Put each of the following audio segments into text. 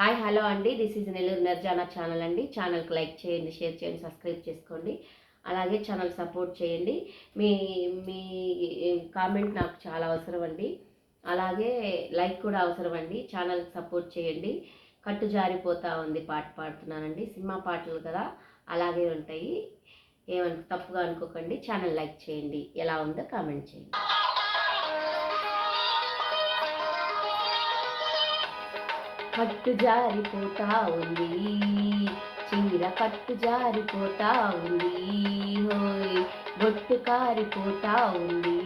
Hi hello అండి. This is Nellore Nirjana channel అండి. ఛానల్కి లైక్ చేయండి షేర్ చేయండి సబ్స్క్రైబ్ చేసుకోండి. అలాగే ఛానల్ సపోర్ట్ చేయండి. మీ మీ కామెంట్ నాకు చాలా అవసరం అండి. అలాగే లైక్ కూడా అవసరం అండి. ఛానల్ సపోర్ట్ చేయండి. కట్టు జారిపోతా ఉంది పాట పాడుతున్నానండి. సినిమా పాటలు కదా అలాగే ఉంటాయి. ఏమను తప్పుగా అనుకోకండి. ఛానల్ లైక్ చేయండి. ఎలా ఉందో కామెంట్ చేయండి. పట్టు జారిపోతా ఉంది. చీర పట్టు జారిపోతా ఉంది. హోయ్ బొట్టు కారిపోతా ఉంది.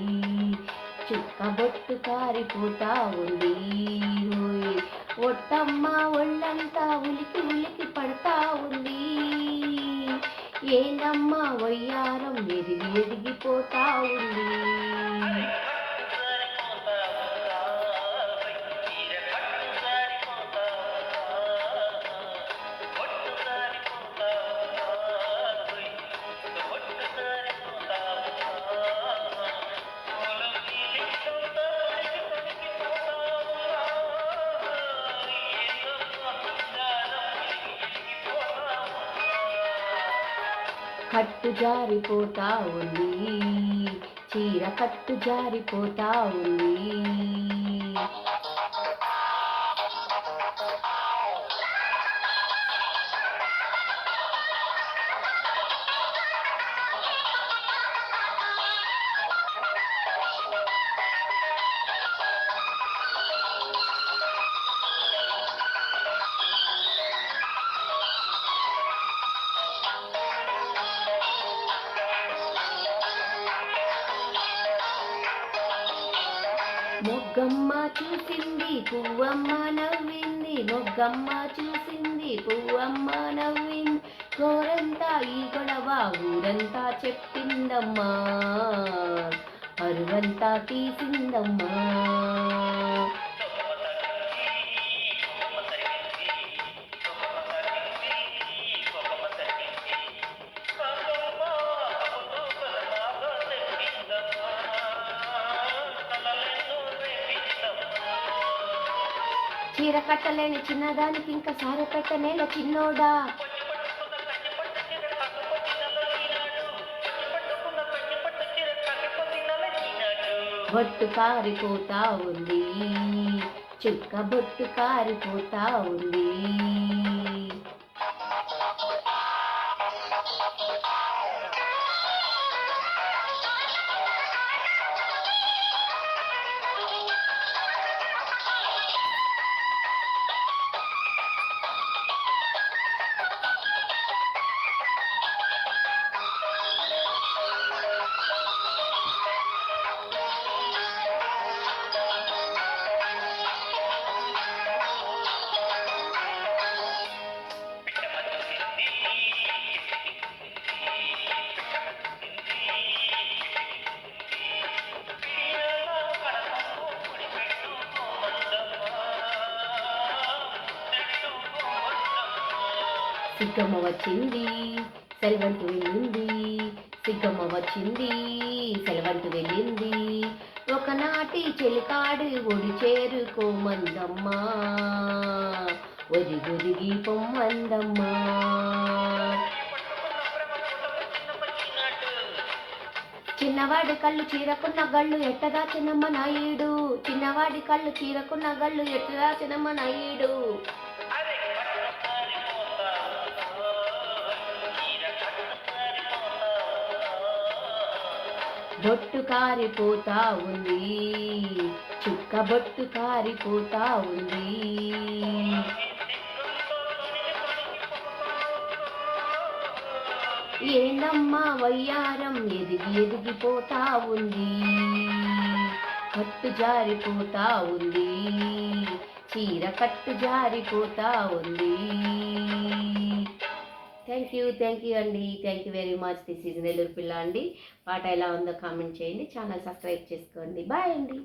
చుక్క బొట్టు కారిపోతా ఉంది. హోయ్ ఒట్టమ్మ ఒళ్ళంతా ఉలికి ఉలికి పడతా ఉంది. ఏందమ్మా వయ్యారం ఎదిగి ఎదిగిపోతా ఉంది. కట్టు జారిపోతా ఉంది. చీర కట్టు జారిపోతా ఉంది. మొగ్గమ్మ చూసింది పువ్వమ్మ నవ్వింది. మొగ్గమ్మ చూసింది పువ్వమ్మ నవ్వింది. కోరంతా ఈ గొడవ ఊరంతా చెప్పిందమ్మా. అరువంతా తీసిందమ్మా. చీర కట్టలేని చిన్నదానికి ఇంకా సారె పెట్టనేల చిన్నోడా? బొట్టు కారిపోతా ఉంది. చుక్క బొట్టు కారిపోతా ఉంది. సిగ్గమ్మ వచ్చింది సెలవంటు వెళ్ళింది. సిగ్గమ్మ వచ్చింది సెలవంటు వెళ్ళింది. ఒకనాటి చెలికాడు ఒడి చేరుకోమందమ్మా ఒదిగొదిగి పొమ్మందమ్మా చిన్నవాడి కళ్ళు చీరకున్న గళ్ళు ఎట్టదా చిన్నమ్మ నాయుడు? చిన్నవాడి కళ్ళు చీరకున్న గళ్ళు ఎట్టదా చిన్నమ్మ నాయుడు? బొట్టు కారిపోతా ఉంది. చుక్క బొట్టు కారిపోతా ఉంది. ఏందమ్మా వయ్యారం? ఎదిగి ఎదిగిపోతా ఉంది. కట్టు జారిపోతా ఉంది. చీర కట్టు జారిపోతా ఉంది. థ్యాంక్ యూ థ్యాంక్ యూ అండి thank you very much this is Nellore పిల్ల అండి పాట ఎలా ఉందో కామెంట్ చేయండి. ఛానల్ సబ్స్క్రైబ్ చేసుకోండి. బాయ్ అండి